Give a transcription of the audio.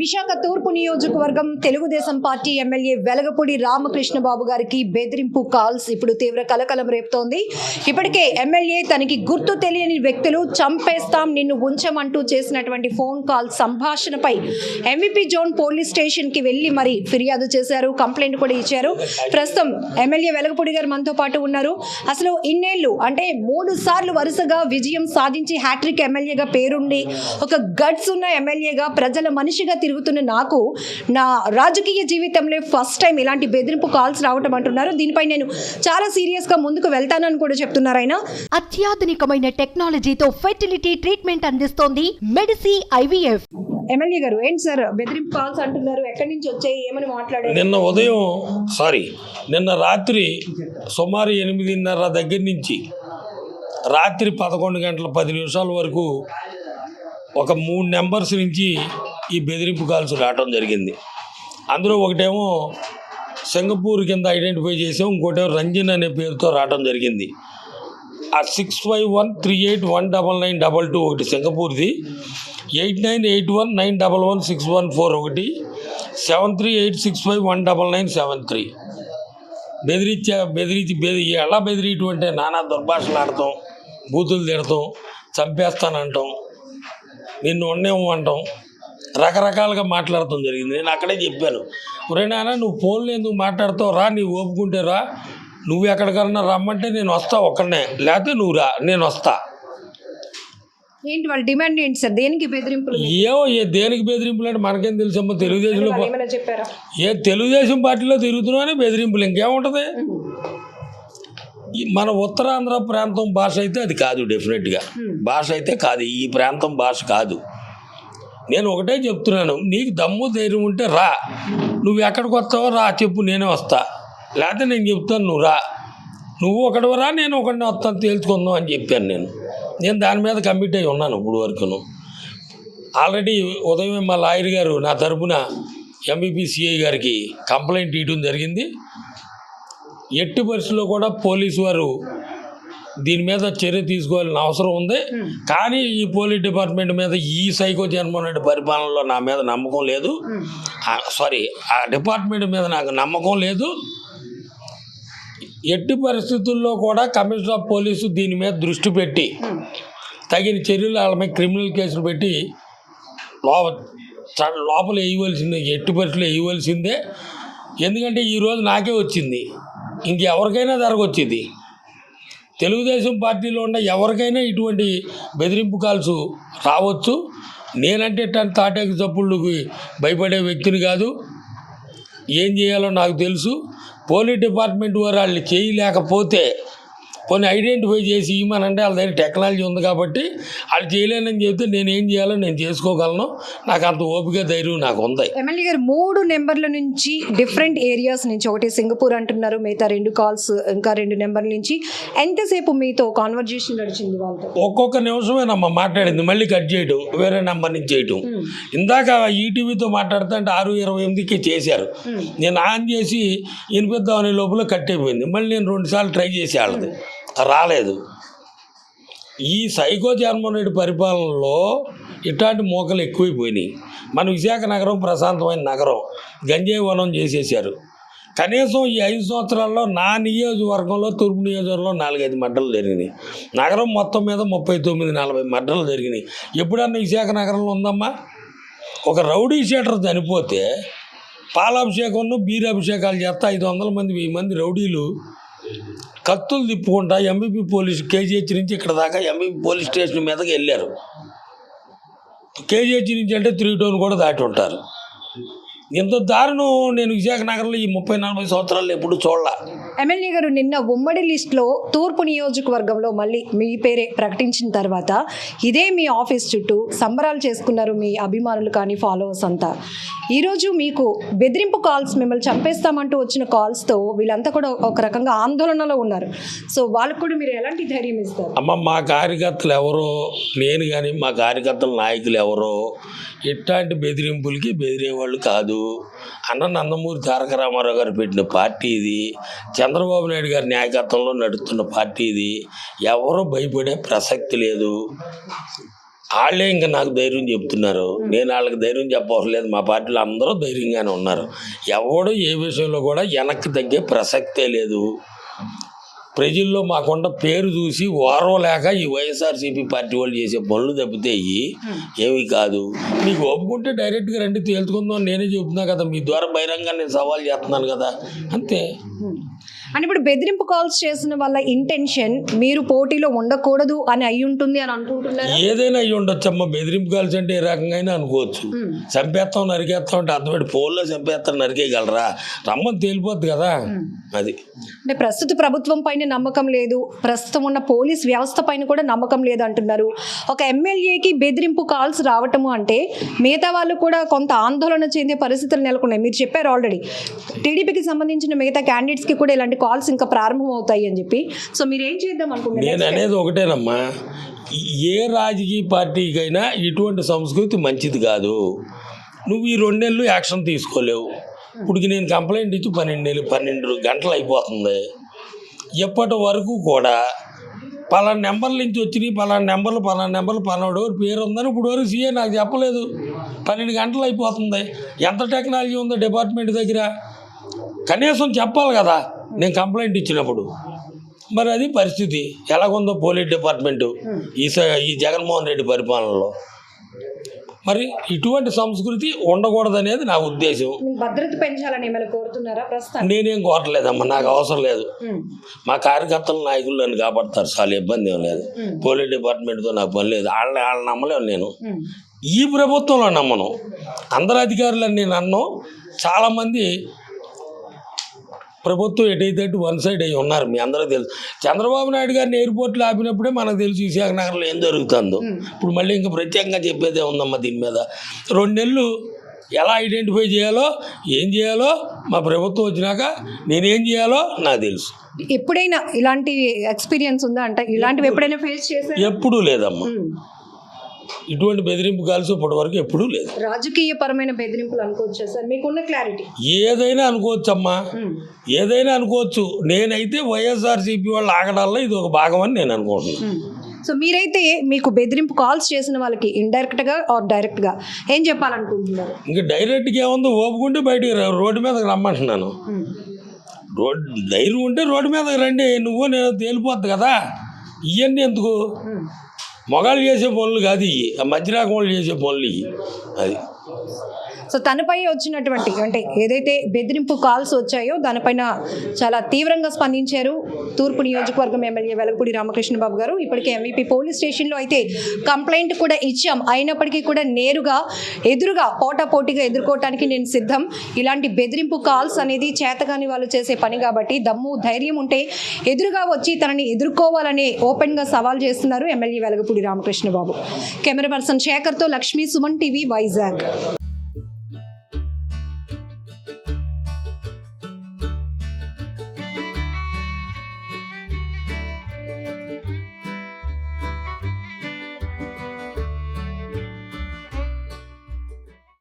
విశాఖ తూర్పు నియోజకవర్గం Telugu Desam party MLA Velagapudi Ramakrishna Babu గారికి బెదిరింపు కాల్స్ ఇప్పుడు తీవ్ర కలకలం రేపుతోంది. ఇప్పటికే ఎమ్మెల్యే తనకి గుర్తు తెలియని వ్యక్తులు చంపేస్తాం నిన్ను ఉంచమంటూ చేసినటువంటి ఫోన్ కాల్ సంభాషణపై ఎంవిపి జోన్ పోలీస్ స్టేషన్కి వెళ్ళి మరి ఫిర్యాదు చేశారు కంప్లైంట్ కూడా ఇచ్చారు. ప్రస్తుతం ఎమ్మెల్యే వెలగపూడి గారు మనతో పాటు ఉన్నారు. అసలు ఇన్నేళ్ళు అంటే మూడు సార్లు వరుసగా విజయం సాధించి హ్యాట్రిక్ ఎమ్మెల్యేగా పేరుండి ఒక గట్స్ ఉన్న ఎమ్మెల్యేగా ప్రజల మనిషిగా తిరుగుతున్న నాకు నా రాజకీయ జీవితంలో ఫస్ట్ టైం ఇలాంటి బెదిరింపు కాల్స్ రావటం అంటున్నారు. దీనిపై నేను చాలా సీరియస్గా ముందుకు వెళ్తానని కూడా చెప్తున్నారు ఆయన. అత్యాధునికమైన టెక్నాలజీతో ఫెర్టిలిటీ ట్రీట్మెంట్ అందిస్తోంది మెడిసి ఐవీఎఫ్. ఎమ్మెల్యే గారు ఏంటి సార్ బెదిరింపు కాల్స్ అంటున్నారు? ఎక్కడి నుంచి వచ్చాయి? ఏమని మాట్లాడారు? నిన్న ఉదయం సారీ నిన్న రాత్రి సుమారు ఎనిమిదిన్నర దగ్గర నుంచి రాత్రి పదకొండు గంటల పది నిమిషాల వరకు ఒక మూడు నెంబర్స్ నుంచి ఈ బెదిరింపు కాల్స్ రావటం జరిగింది. అందులో ఒకటేమో సింగపూర్ కింద ఐడెంటిఫై చేసాం ఇంకోటేమో రంజన్ అనే పేరుతో రావడం జరిగింది. ఆ six five one three eight one double nine double two ఒకటి సింగపూర్ది eight nine eight one nine double one six one four ఒకటి seven three eight six five one double nine seven three బెదిరించి బెదిరించి బెదిరి ఎలా బెదిరియటం అంటే నానా దుర్భాషలు ఆడటం బూతులు తిడతాం చంపేస్తానంటాం నిన్ను ఉండేమో అంటాం. రకరకాలుగా మాట్లాడటం జరిగింది. నేను అక్కడే చెప్పాను. ఒరే నాన్న నువ్వు ఫోన్లో ఎందుకు మాట్లాడతావు? రా నీవు ఓపుకుంటే రా. నువ్వు ఎక్కడికన్నా రమ్మంటే నేను వస్తా ఒక్కడనే. లేకపోతే నువ్వు రా నేను వస్తా. ఏంటి వాళ్ళ డిమాండ్ ఏంటి సార్? దేనికి బెదిరింపులు? ఏమో ఏ దేనికి బెదిరింపులు అంటే మనకేం తెలుసమ్మా? తెలుగుదేశంలో ఏ తెలుగుదేశం పార్టీలో తిరుగుతున్నామని బెదిరింపులు. ఇంకేముంటుంది? మన ఉత్తరాంధ్ర ప్రాంతం భాష అయితే అది కాదు డెఫినెట్గా. భాష అయితే కాదు. ఈ ప్రాంతం భాష కాదు. నేను ఒకటే చెప్తున్నాను నీకు దమ్ము ధైర్యం ఉంటే రా. నువ్వు ఎక్కడికి వస్తావో రా చెప్పు నేనే వస్తా. లేకపోతే నేను చెప్తాను నువ్వు రా. నువ్వు ఒకటి రా నేను ఒకటిని వస్తాను తేల్చుకుందాం అని చెప్పాను నేను. నేను దాని మీద కమిట్ అయి ఉన్నాను ఇప్పుడు వరకును. ఆల్రెడీ ఉదయం మా లాయర్ గారు నా తరపున ఎంబీపీ సిఐ గారికి కంప్లైంట్ ఇవ్వడం జరిగింది. ఎట్టి పరిస్థితుల్లో కూడా పోలీసు వారు దీని మీద చర్య తీసుకోవాల్సిన అవసరం ఉంది. కానీ ఈ పోలీస్ డిపార్ట్మెంట్ మీద ఈ సైకో జన్మోహన్ రెడ్డి పరిపాలనలో నా మీద నమ్మకం లేదు. సారీ ఆ డిపార్ట్మెంట్ మీద నాకు నమ్మకం లేదు. ఎట్టి పరిస్థితుల్లో కూడా కమిషనర్ ఆఫ్ పోలీసు దీని మీద దృష్టి పెట్టి తగిన చర్యలు వాళ్ళ మీద క్రిమినల్ కేసులు పెట్టి లోప చ- లోపల వేయవలసిందే ఎట్టి పరిస్థితులు వేయవలసిందే. ఎందుకంటే ఈరోజు నాకే వచ్చింది. ఇంకెవరికైనా జరగొచ్చింది. తెలుగుదేశం పార్టీలో ఉన్న ఎవరికైనా ఇటువంటి బెదిరింపు కాల్స్ రావచ్చు. నేనంటే టన్ తాటాకు చప్పుళ్ళకి భయపడే వ్యక్తిని కాదు. ఏం చేయాలో నాకు తెలుసు. పోలీస్ డిపార్ట్మెంట్ వారు వాళ్ళు చేయలేకపోతే కొన్ని ఐడెంటిఫై చేసి ఇవ్వమనంటే వాళ్ళ దగ్గర టెక్నాలజీ ఉంది కాబట్టి వాళ్ళు చేయలేనని చెప్తే నేను ఏం చేయాలో నేను చేసుకోగలను. నాకు అంత ఓపిక ధైర్యం నాకు ఉంది. ఎమ్మెల్యే గారు మూడు నెంబర్ల నుంచి డిఫరెంట్ ఏరియాస్ నుంచి ఒకటి సింగపూర్ అంటున్నారు మిగతా రెండు కాల్స్ ఇంకా రెండు నెంబర్ల నుంచి ఎంతసేపు మీతో కాన్వర్జేషన్ నడిచింది వాళ్ళతో? ఒక్కొక్క నిమిషమేనమ్మా మాట్లాడింది మళ్ళీ కట్ చేయడం వేరే నెంబర్ నుంచి చేయటం. ఇందాక ఈటీవీతో మాట్లాడుతుంటే ఆరు ఇరవై ఎనిమిదికి చేశారు. నేను ఆన్ చేసి వినిపిద్దామనే లోపల కట్ అయిపోయింది. మళ్ళీ నేను రెండుసార్లు ట్రై చేసి వాళ్ళది. రాలేదు. ఈ సైకో జగన్మోహన్ పరిపాలనలో ఇట్లాంటి మోకలు ఎక్కువైపోయినాయి. మన విశాఖ నగరం ప్రశాంతమైన నగరం. గంజాయి వనం చేసేసారు కనీసం ఈ ఐదు సంవత్సరాల్లో నా నియోజకవర్గంలో తూర్పు నియోజకవర్గంలో నాలుగైదు మడ్డలు జరిగినాయి. నగరం మొత్తం మీద ముప్పై తొమ్మిది నలభై మడ్డలు జరిగినాయి. ఎప్పుడన్నా విశాఖ నగరంలో ఉందమ్మా? ఒక రౌడీ షీటర్ చనిపోతే పాలాభిషేకంను బీరాభిషేకాలు చేస్తే ఐదు వందల మంది వెయ్యి మంది రౌడీలు కత్తులు తిప్పుకుంటా ఎంబీపీ పోలీస్ కేజీహెచ్ నుంచి ఇక్కడ దాకా ఎంబీపీ పోలీస్ స్టేషన్ మీదకి వెళ్ళారు. కేజీహెచ్ నుంచి అంటే త్రీ టౌన్ కూడా దాటి ఉంటారు. ఇంత దారుణం నేను విశాఖ నగరంలో ఈ ముప్పై నలభై సంవత్సరాలు ఎప్పుడు చూడలే. ఎమ్మెల్యే గారు నిన్న ఉమ్మడి లిస్ట్లో తూర్పు నియోజకవర్గంలో మళ్ళీ మీ పేరే ప్రకటించిన తర్వాత ఇదే మీ ఆఫీస్ చుట్టూ సంబరాలు చేసుకున్నారు మీ అభిమానులు కానీ ఫాలోవర్స్ అంతా. ఈరోజు మీకు బెదిరింపు కాల్స్ మిమ్మల్ని చంపేస్తామంటూ వచ్చిన కాల్స్తో వీళ్ళంతా కూడా ఒక రకంగా ఆందోళనలో ఉన్నారు. సో వాళ్ళకు కూడా మీరు ఎలాంటి ధైర్యం ఇస్తారు? అమ్మ మా కార్యకర్తలు ఎవరో నేను కానీ మా కార్యకర్తల నాయకులు ఎవరో ఇట్లాంటి బెదిరింపులకి బెదిరేవాళ్ళు కాదు. అన్న నందమూరి తారక రామారావు గారు పెట్టిన పార్టీ ఇది. చంద్రబాబు నాయుడు గారి నాయకత్వంలో నడుస్తున్న పార్టీ ఇది. ఎవరు భయపడే ప్రసక్తి లేదు. వాళ్ళే ఇంకా నాకు ధైర్యం చెప్తున్నారు. నేను వాళ్ళకి ధైర్యం చెప్పవట్లేదు మా పార్టీలో అందరూ ధైర్యంగానే ఉన్నారు. ఎవడు ఏ విషయంలో కూడా వెనక్కి తగ్గే ప్రసక్తే లేదు. ప్రజల్లో మాకున్న పేరు చూసి ఓర్వలేక ఈ వైఎస్ఆర్సీపీ పార్టీ వాళ్ళు చేసే పనులు తప్పితే ఇవి ఏమీ కాదు. మీకు ఒప్పుకుంటే డైరెక్ట్గా రండి తేల్చుకుందాం నేనే చెప్తున్నా కదా మీ ద్వారా బహిరంగ నేను సవాల్ చేస్తున్నాను కదా అంతే. అని ఇప్పుడు బెదిరింపు కాల్స్ చేసిన వాళ్ళ ఇంటెన్షన్ మీరు పోటీలో ఉండకూడదు అని అయి ఉంటుంది అని అనుకుంటున్నారా? ఏదైనా అయ్యి ఉండొచ్చమ్మా బెదిరింపు కాల్సి అంటే ఏ రకంగా అయినా అనుకోవచ్చు చంపేస్తాం నరికేస్తాం అంటే అర్థమైంది ఫోన్లో చంపేస్తాం నరికేయగలరా? రమ్మని తేలిపోద్ది కదా. అది. అంటే ప్రస్తుత ప్రభుత్వం పైన నమ్మకం లేదు. ప్రస్తుతం ఉన్న పోలీస్ వ్యవస్థ పైన కూడా నమ్మకం లేదు అంటున్నారు. ఒక ఎమ్మెల్యేకి బెదిరింపు కాల్స్ రావటము అంటే మిగతా వాళ్ళు కూడా కొంత ఆందోళన చెందే పరిస్థితులు నెలకొన్నాయి. మీరు చెప్పారు ఆల్రెడీ టీడీపీకి సంబంధించిన మిగతా క్యాండిడేట్స్కి కూడా ఇలాంటి కాల్స్ ఇంకా ప్రారంభం అవుతాయి అని చెప్పి. సో మీరు ఏం చేద్దాం నేను అనుకుంటున్నారు అనేది ఒకటేనమ్మా. ఏ రాజకీయ పార్టీకైనా ఇటువంటి సంస్కృతి మంచిది కాదు. నువ్వు ఈ రెండు నెలలు యాక్షన్ తీసుకోలేవు. ఇప్పుడు నేను కంప్లైంట్ ఇచ్చి పన్నెండు నెలలు పన్నెండు గంటలు అయిపోతుంది. ఇప్పటి వరకు కూడా పలానా నెంబర్ల నుంచి వచ్చినాయి పలానా నెంబర్లు పలానా నెంబర్లు పలానాడు పేరు ఉందని ఇప్పుడు వరకు సీఏ నాకు చెప్పలేదు. పన్నెండు గంటలు అయిపోతుంది. ఎంత టెక్నాలజీ ఉందో డిపార్ట్మెంట్ దగ్గర? కనీసం చెప్పాలి కదా. నేను కంప్లైంట్ ఇచ్చినప్పుడు. మరి అది పరిస్థితి. ఎలాగుందో పోలీస్ డిపార్ట్మెంటు ఈ స- ఈ జగన్మోహన్ రెడ్డి పరిపాలనలో. మరి ఇటువంటి సంస్కృతి ఉండకూడదనేది నా ఉద్దేశం. భద్రత పెంచాలని ఏమైనా కోరుతున్నారా ప్రస్తుతం నేనేం కోరట్లేదమ్మా నాకు అవసరం లేదు. మా కార్యకర్తలు నాయకులు నన్ను కాపాడతారు చాలా ఇబ్బంది ఏం లేదు. పోలీస్ డిపార్ట్మెంట్తో నాకు పని లేదు వాళ్ళని వాళ్ళని నమ్మలేను నేను. ఈ ప్రభుత్వంలో నమ్మను. అందరు అధికారులని నేను అన్ను చాలామంది ప్రభుత్వం ఎటైతే వన్ సైడ్ అయి ఉన్నారు మీ అందరూ తెలుసు. చంద్రబాబు నాయుడు గారిని ఎయిర్పోర్ట్లో ఆపినప్పుడే మనకు తెలుసు విశాఖ నగర్లో ఏం జరుగుతుందో. ఇప్పుడు మళ్ళీ ఇంకా ప్రత్యేకంగా చెప్పేదే ఉందమ్మా దీని మీద. రెండు నెలలు ఎలా ఐడెంటిఫై చేయాలో ఏం చేయాలో మా ప్రభుత్వం వచ్చినాక నేనేం చేయాలో నాకు తెలుసు. ఎప్పుడైనా ఇలాంటి ఎక్స్పీరియన్స్ ఉందా? అంటే ఇలాంటివి ఎప్పుడైనా ఫేస్ చేశారు? ఎప్పుడూ లేదమ్మా. ఇటువంటి బెదిరింపు కాల్సి ఇప్పటి వరకు ఎప్పుడూ లేదు. రాజకీయ పరమైన బెదిరింపులు అనుకోవచ్చా సార్? మీకున్న క్లారిటీ? ఏదైనా అనుకోవచ్చమ్మా. ఏదైనా అనుకోవచ్చు. నేనైతే వైఎస్ఆర్సీపీ వాళ్ళు ఆగడాల్లో ఇది ఒక భాగం అని నేను అనుకుంటున్నాను. సో మీరైతే మీకు బెదిరింపు కాల్స్ చేసిన వాళ్ళకి ఇండైరెక్ట్గా ఆర్ డైరెక్ట్గా ఏం చెప్పాలనుకుంటున్నారు? ఇంకా డైరెక్ట్గా ఏముందో? ఓపుకుంటే బయటికి రోడ్డు మీదకి రమ్మంటున్నాను. రోడ్ ధైర్యం ఉంటే రోడ్డు మీదకి రండి. నువ్వు నేను తేలిపోద్ది కదా. ఇవన్నీ ఎందుకు? మొగాళ్ళు చేసే పనులు కాదు ఇవి మధ్యరాకం వాళ్ళు చేసే పనులు ఇవి అది. సో తనపై వచ్చినటువంటి అంటే ఏదైతే బెదిరింపు కాల్స్ వచ్చాయో దానిపైన చాలా తీవ్రంగా స్పందించారు. తూర్పు నియోజకవర్గం ఎమ్మెల్యే వెలగపూడి రామకృష్ణ బాబు గారు. ఇప్పటికే ఎంవీపీ పోలీస్ స్టేషన్లో అయితే కంప్లైంట్ కూడా ఇచ్చాం. అయినప్పటికీ కూడా నేరుగా ఎదురుగా పోటాపోటీగా ఎదుర్కోవటానికి నేను సిద్ధం. ఇలాంటి బెదిరింపు కాల్స్ అనేది చేతగాని వాళ్ళు చేసే పని కాబట్టి దమ్ము ధైర్యం ఉంటే ఎదురుగా వచ్చి తనని ఎదుర్కోవాలని ఓపెన్గా సవాల్ చేస్తున్నారు MLA Velagapudi Ramakrishna Babu camera person శేఖర్తో Lakshmi Suman TV Vizag.